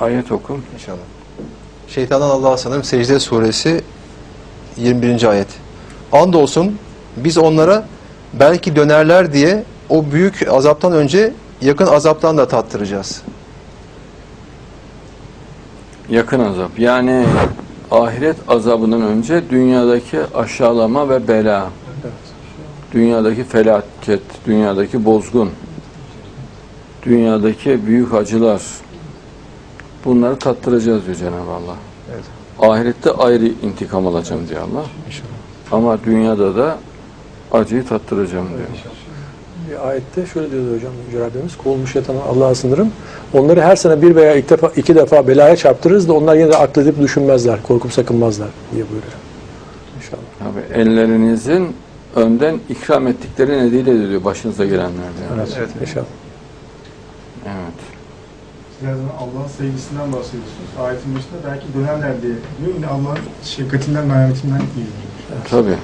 Ayet oku. İnşallah. Şeytandan Allah'a sanırım Secde suresi 21. ayet. Andolsun biz onlara belki dönerler diye o büyük azaptan önce yakın azaptan da tattıracağız. Yakın azap. Yani ahiret azabından önce dünyadaki aşağılama ve bela, dünyadaki felaket, dünyadaki bozgun, dünyadaki büyük acılar bunları tattıracağız diyor Cenab-ı Allah. Evet. Ahirette ayrı intikam alacağım diyor Allah. İnşallah. Ama dünyada da acıyı tattıracağım diyor. Bir ayette şöyle diyordu hocam Yüce Rabbimiz, kovulmuş şeytanı Allah'a sınırım. Onları her sene bir veya iki defa, iki defa belaya çarptırırız da onlar yine de akledip düşünmezler, korkup sakınmazlar diye buyuruyor. İnşallah. Tabii ellerinizin önden ikram ettikleri nedeniyle diyor başınıza gelenler diyor. Evet, Evet. inşallah. Evet. Zaman Allah'ın sevgisinden bahsediyorsunuz. Ayetin başında belki dönerler diye diyor. Yine Allah'ın şefkatinden, merhametinden değil. Tabii.